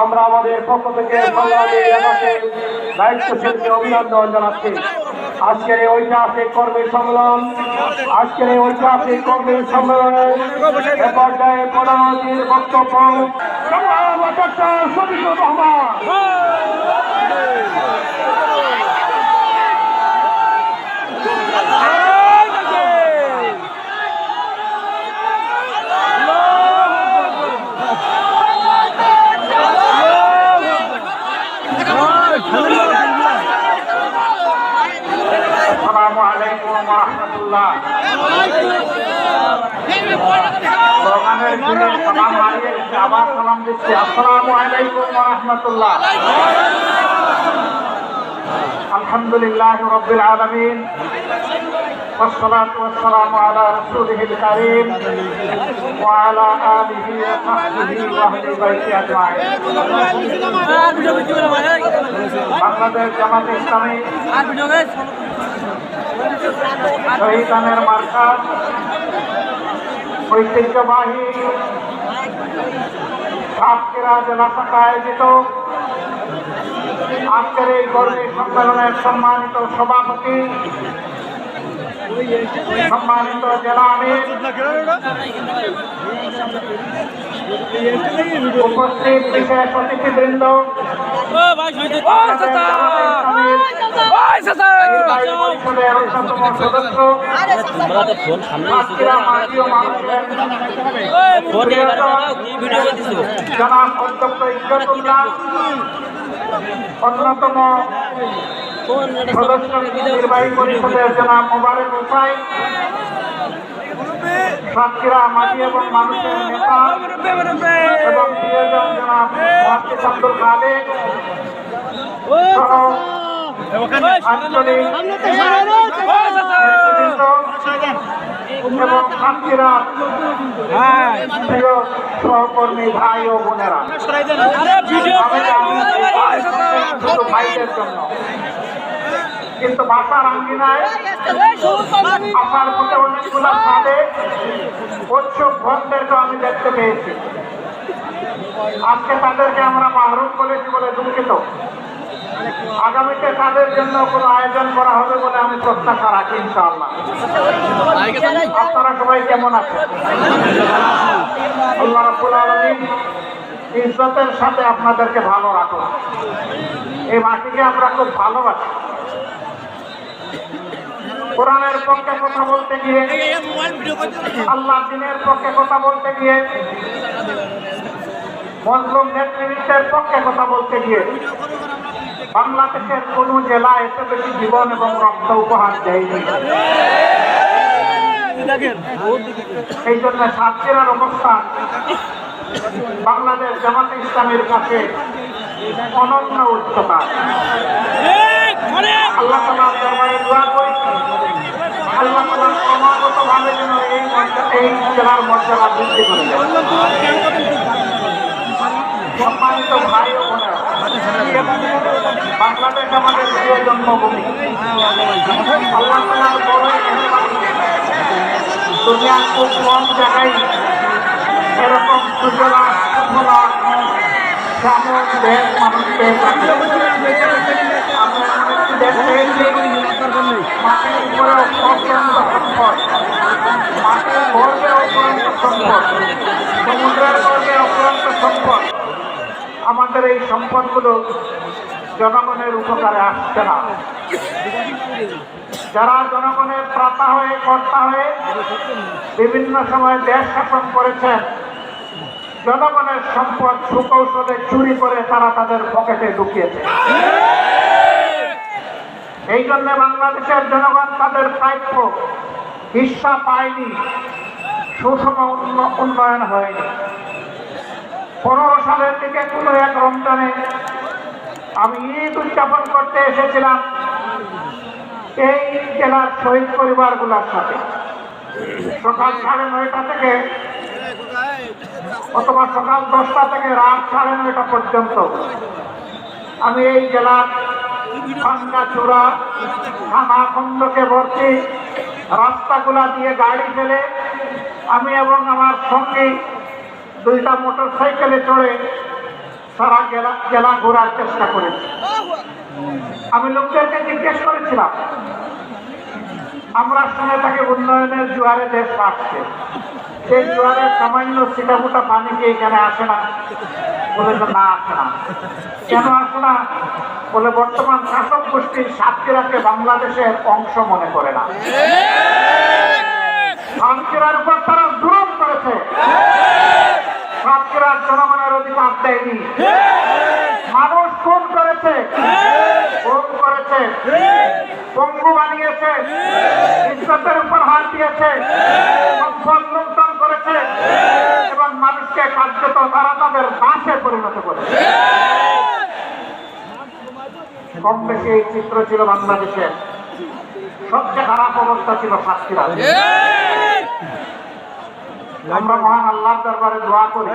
আমরা আমাদের পক্ষ থেকে দায়িত্বশীলকে অভিনন্দন জানাচ্ছি। আজকের এই ঐতিহাসিক কর্মী সম্মেলন আজকের এই ঐতিহাসিক কর্মী সম্মেলনে পর্যায়ে প্রধানমন্ত্রীর বক্তব্য শফিকুর রহমান। রহমতুল্লাহ আলহামদুলিল্লাহ রবিল আলমিন والصلاة والسلام على رسوله الكريم وعلى آله وصحبه وأهل بيته أجمعين বাংলাদেশ জামাত ইসলামী শহীদানের মার্কাজ ঐতিহ্যবাহী সাতক্ষীরা জেলা শাখা আয়োজিত আজকের এই কর্মী সম্মেলনের সম্মানিত সভাপতি সম্মানিত জেলা আমির উপস্থিত বিশেষ অতিথিবৃন্দ জনাব অধ্যক্ষ ইজ্জতুল্লাহ অন্যতম সদস্য নির্বাহী পরিষদের জনাব মোবারক সাতক্ষীরা মাটি এবং মানুষের নেতা এবং প্রিয়জন এবং প্রিয় সহকর্মী ভাই ও বোনেরা। ভাইদের জন্য। কিন্তু বাসার আঙ্গিনায় আসার মধ্যে অনেকগুলো ছাদে উৎসুক ভক্তদেরকে আমি দেখতে পেয়েছি। আজকে তাদেরকে আমরা মাহরুম করেছি বলে দুঃখিত। আগামীতে তাদের জন্য কোনো আয়োজন করা হবে বলে আমি প্রত্যাশা রাখি ইনশাআল্লাহ। আপনারা সবাই কেমন আছেন? ইজ্জতের সাথে আপনাদেরকে ভালো রাখুন। এই মাটিকে আমরা খুব ভালোবাসি। কোরআনের পক্ষে কথা বলতে গিয়ে আল্লাহ দিনের পক্ষে কথা বলতে গিয়ে মজলুম নেতৃত্বের পক্ষে কথা বলতে গিয়ে বাংলাদেশের কোন জেলা এত বেশি জীবন এবং রক্ত উপহার দেয়নি। এই জন্য সাতক্ষীরার অবস্থান বাংলাদেশ জামাতে ইসলামের কাছে অনন্য উচ্চতা। আল্লাহ আল্লাহ ক্রমাগত ভাবে যেন এই এই জেলার মর্যাদা বৃদ্ধি করে সম্মানিত ভাই ও বাংলাদেশ আমাদের প্রিয় জন্মভূমি দুনিয়ার খুব কম জায়গায় এরকম সুজলা সুফলা শ্যামল দেশ সম্পদ মাটির গর্বে অত্যন্ত সম্পদ সমুদ্রের গর্বে অত্যন্ত সম্পদ আমাদের এই সম্পদগুলো জনগণের উপকারে আসছে না। যারা জনগণের প্রাতা হয়ে, কর্তা হয়ে বিভিন্ন সময় দেশ শাসন করেছেন, জনগণের সম্পদ, সুকৌশলে চুরি করে তারা তাদের পকেটে ঢুকিয়েছে। এই জন্য বাংলাদেশের জনগণ তাদের প্রাপ্য হিস্সা পায়নি, সুষম উন্ন- উন্নয়ন হয়নি। পনেরো সালের দিকে কোনো এক রমজানে আমি ঈদ উদযাপন করতে এসেছিলাম এই জেলার শহীদ পরিবারগুলোর সাথে। সকাল সাড়ে নয়টা থেকে অথবা সকাল দশটা থেকে রাত সাড়ে নয়টা পর্যন্ত আমি এই জেলার ভাঙ্গাচূড়া, থানা খন্দকে ভর্তি রাস্তাগুলা দিয়ে গাড়ি ফেলে আমি এবং আমার সঙ্গী দুইটা মোটর সাইকেলে চড়ে সারা জেলা জেলা ঘোরার চেষ্টা করেছি। আমি লোকদেরকে জিজ্ঞেস করেছিলাম আমরা শুনে থাকি উন্নয়নের জোয়ারে দেশ আসছে সেই জোয়ারের সামান্য সিটাফুটা পানি কি এখানে আসে না? বলে তো না আসে না। কেন আসে না? বলে বর্তমান শাসক গোষ্ঠীর সাতক্ষীরাকে বাংলাদেশের অংশ মনে করে না। সাতক্ষীরার উপর তারা জুলুম করেছে। জনগণের দেয়নি। মানুষ খুন করেছে খুন করেছে, পঙ্গু বানিয়েছে, ইজ্জতের উপর হাত দিয়েছে লুণ্ঠন করেছে, এবং মানুষকে কার্যত তারা তাদের দাসে পরিণত করেছে। কম বেশি এই চিত্র ছিল বাংলাদেশের সবচেয়ে খারাপ অবস্থা ছিল সাতক্ষীরা আমরা মহান আল্লাহর দরবারে দোয়া করি।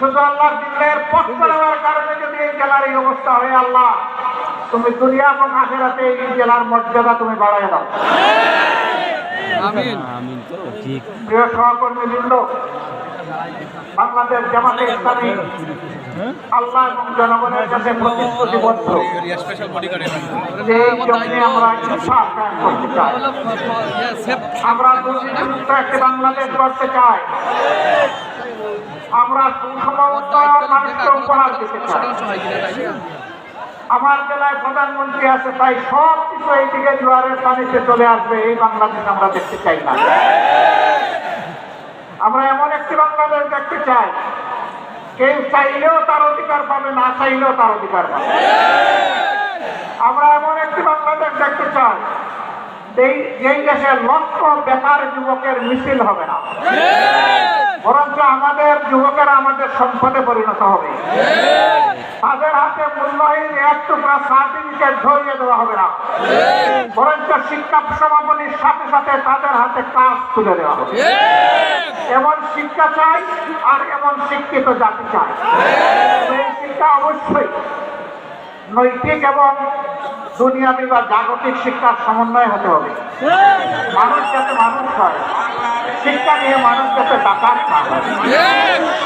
শুধু দিনের পক্ষ নেওয়ার কারণে যদি এই জেলার এই অবস্থা হয় আল্লাহ তুমি দুনিয়া এবং আখেরাতে এই জেলার মর্যাদা তুমি বাড়াই দাও। প্রিয় সহকর্মী বৃন্দ বাংলাদেশ জামাতে ইসলামী আল্লাহ এবং জনগণের কাছে প্রতিশ্রুতিবদ্ধ যে এই আমরা ইনসাফ কায়েম করতে চাই। আমরা একটি বাংলাদেশ গড়তে চাই। আমরা সুষম মানুষকে উপহার দিতে চাই আমার জেলায় প্রধানমন্ত্রী আছে তাই সব কিছু এইদিকে জোয়ারের পানিতে চলে আসবে এই বাংলাদেশ আমরা দেখতে চাই না। আমরা এমন একটি বাংলাদেশ দেখতে চাই কেউ চাইলেও তার অধিকার পাবে না চাইলেও তার অধিকার পাবে। আমরা এমন একটি বাংলাদেশ দেখতে চাই যেই দেশে লক্ষ বেকার যুবকের মিছিল হবে না, বরঞ্চ আমাদের যুবকেরা আমাদের সম্পদে পরিণত হবে। তাদের হাতে মূল্যহীন এক টুকরা সার্টিফিকেট ধরিয়ে দেওয়া হবে না, বরঞ্চ শিক্ষা সমাপনীর সাথে সাথে তাদের হাতে কাজ তুলে দেওয়া হবে। এমন শিক্ষা চাই আর এমন শিক্ষিত জাতি চাই। এই শিক্ষা অবশ্যই নৈতিক এবং দুনিয়াবি বা জাগতিক শিক্ষার সমন্বয় হতে হবে। মানুষ যাতে মানুষ হয়, শিক্ষা নিয়ে মানুষ যাতে ডাকাত না হয়।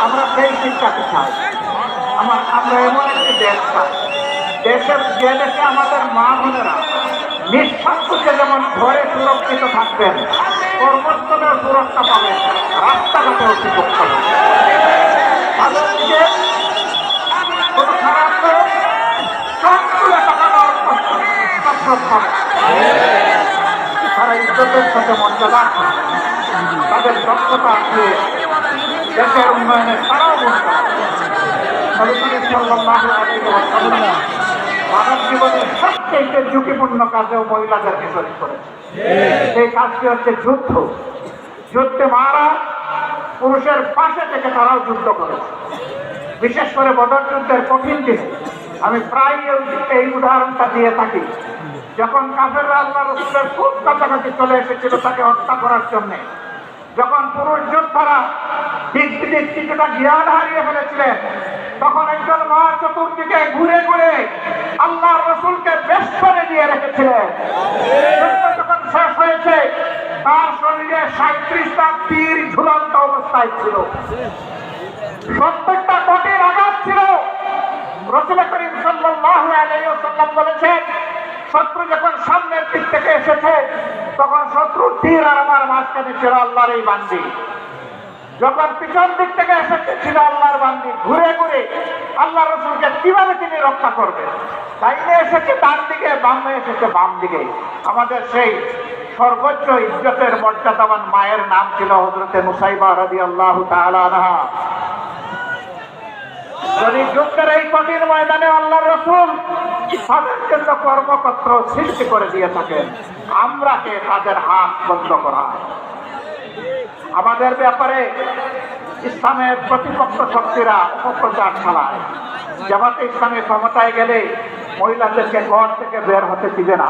আমরা সেই শিক্ষাকে চাই। আমার আমরা এমন একটি দেশ চাই। দেশের যে দেশে আমাদের মা বোনেরা নিঃস্বার্থকে যেমন ঘরে সুরক্ষিত থাকবেন, কর্মস্থলেও সুরক্ষা পাবেন, রাস্তাঘাটেও সুযোগ পাবেন তাদেরকে কোনো খারাপ লোক সবগুলো টাকা নেওয়ার কসরত করে। তারা ইজ্জতের সাথে তাদের দক্ষতা আছে। দেশের উন্নয়নে আলাইহি ওয়াসাল্লাম মানব জীবনের সবচেয়ে ঝুঁকিপূর্ণ কাজেও মহিলাদেরকে শরীর করেছে। সেই কাজটি হচ্ছে যুদ্ধ। যুদ্ধে মারা পুরুষের পাশে থেকে তারাও যুদ্ধ করেছে। বিশেষ করে বদর যুদ্ধের কঠিন দিনে আমি প্রায় এই উদাহরণটা দিয়ে থাকি। যখন কাফের আল্লাহ রসুলের খুব কাছাকাছি চলে এসেছিল তাকে হত্যা করার জন্যে, যখন পুরুষ যোদ্ধারা দিক কিছুটা জ্ঞান হারিয়ে ফেলেছিলেন, তখন একজন মা চতুর্দিকে ঘুরে ঘুরে আল্লাহ রসুলকে বেশ করে দিয়ে রেখেছিলেন। যখন শেষ হয়েছে, তার শরীরে সাঁত্রিশটা তীর ঝুলন্ত অবস্থায় ছিল। প্রত্যেকটা কঠিন আঘাত ছিল। রসুল করিম আলাইহি ওয়াসাল্লাম বলেছেন শত্রু যখন সামনের দিক থেকে এসেছে, তখন শত্রু তীর আর আমার মাঝখানে ছিল আল্লাহর এই বান্দি। যখন পিছন দিক থেকে এসেছে, ছিল আল্লাহর বান্দি। ঘুরে ঘুরে আল্লাহ রসুলকে কীভাবে তিনি রক্ষা করবেন? ডাইনে এসেছে, ডান দিকে, বামে এসেছে, বাম দিকে। আমাদের সেই সর্বোচ্চ ইজ্জতের মর্যাদাবান মায়ের নাম ছিল হজরতে মুসাইবা রাদি আল্লাহ তাআলা যদি যুদ্ধের এই কঠিন ময়দানে আল্লাহ রসুল কর্মক্ষেত্র সৃষ্টি করে দিয়ে থাকেন, আমরা কে তাদের হাত বন্ধ করা? আমাদের ব্যাপারে ইসলামের প্রতিপক্ষ শক্তিরা অপপ্রচার চালায়। জামাতে ইসলামী ক্ষমতায় গেলে মহিলাদেরকে ঘর থেকে বের হতে দিবে না।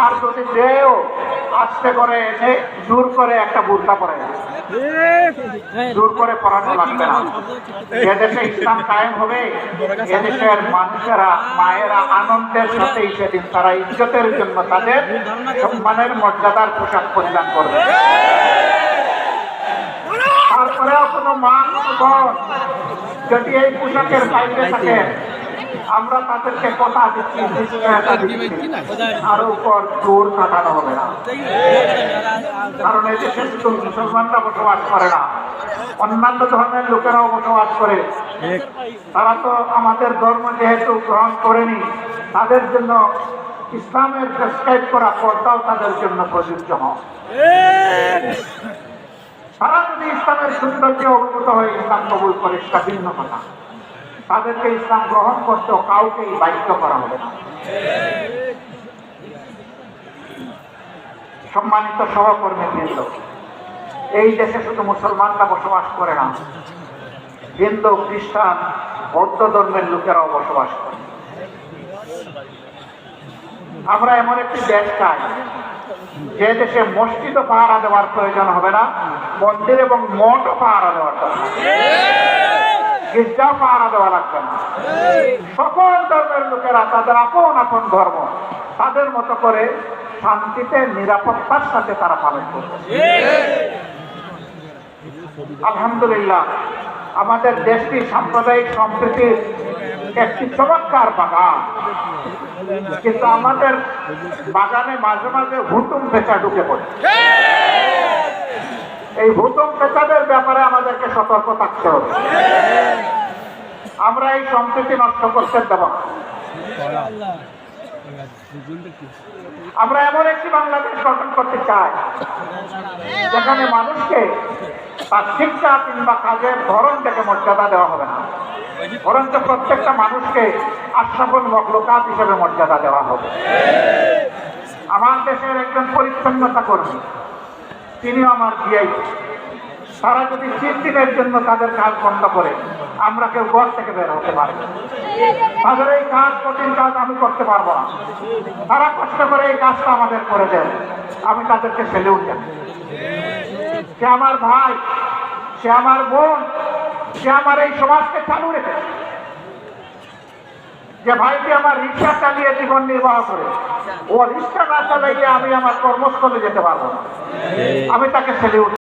আর যদি দেও আস্তে করে এসে জোর করে একটা বুর্তা পরে জোর করে পড়ানো লাগবে না। এদেশে ইসলাম কায়েম হবে এদেশের মানুষেরা, মায়েরা আনন্দের সাথে সেদিন তারা ইজ্জতের জন্য তাদের সম্মানের মর্যাদার পোশাক পরিধান করবে। তারপরেও কোনো মা যদি এই পোশাকের বাইরে থাকে আমরা তাদেরকে কথা দিচ্ছি। আরও উপর জোর কাটানো হবে না। কারণ এই দেশে শুধু মুসলমানরা বসবাস করে না, অন্যান্য ধর্মের লোকেরাও বসবাস করে। তারা তো আমাদের ধর্ম যেহেতু গ্রহণ করেনি, তাদের জন্য ইসলামের প্রেসক্রাইব করা পর্দাও তাদের জন্য প্রযোজ্য হয় তারা যদি ইসলামের সৌন্দর্য অভিভূত হয়ে ইসলাম কবুল করে, সেটা ভিন্ন কথা। তাদেরকে ইসলাম গ্রহণ করতেও কাউকেই বাধ্য করা হবে না। সম্মানিত সহকর্মী বৃন্দ, এই দেশে শুধু মুসলমানরা বসবাস করে না, হিন্দু, খ্রিস্টান, বৌদ্ধ ধর্মের লোকেরাও বসবাস করে। আমরা এমন একটি দেশ চাই, যে দেশে মসজিদও পাহারা দেওয়ার প্রয়োজন হবে না, মন্দির এবং মঠও পাহারা দেওয়ার দরকার। গির্জাও পাহারা দেওয়া লাগবে না। সকল ধর্মের লোকেরা তাদের আপন আপন ধর্ম, তাদের মতো করে শান্তিতে, নিরাপত্তার সাথে তারা পালন করবে। আলহামদুলিল্লাহ, আমাদের দেশটি সাম্প্রদায়িক সম্প্রীতির একটি চমৎকার বাগান। কিন্তু আমাদের বাগানে মাঝে মাঝে হুতুম পেঁচা ঢুকে পড়ে। এই হুতুম পেঁচাদের ব্যাপারে আমাদেরকে সতর্ক থাকতে হবে। আমরা এই সম্প্রীতি নষ্ট করতে দেব আমরা এমন একটি বাংলাদেশ গঠন করতে চাই, যেখানে মানুষকে তার শিক্ষা কিংবা কাজের ধরন থেকে মর্যাদা দেওয়া হবে না। বরঞ্চ প্রত্যেকটা মানুষকে আশ্রাফল মখলুকাত হিসেবে মর্যাদা দেওয়া হবে। আমার দেশের একজন পরিচ্ছন্নতা কর্মী তিনিও আমার জিআই তারা যদি দিনের জন্য তাদের কাজ বন্ধ করে, আমরা কেউ ঘর থেকে বের হতে পারি তাদের এই কাজ, কঠিন কাজ আমি করতে পারব না। তারা কষ্ট করে এই কাজটা আমাদের করে দেন। আমি তাদেরকে সেলেও জানি সে আমার ভাই, সে আমার বোন, সে আমার এই সমাজকে চালু রেখেছে। যে ভাইটি আমার রিক্সা চালিয়ে জীবন নির্বাহ করে ও রিক্সা না চালাইলে আমি আমার কর্মস্থলে যেতে পারব না। আমি তাকে ছেলে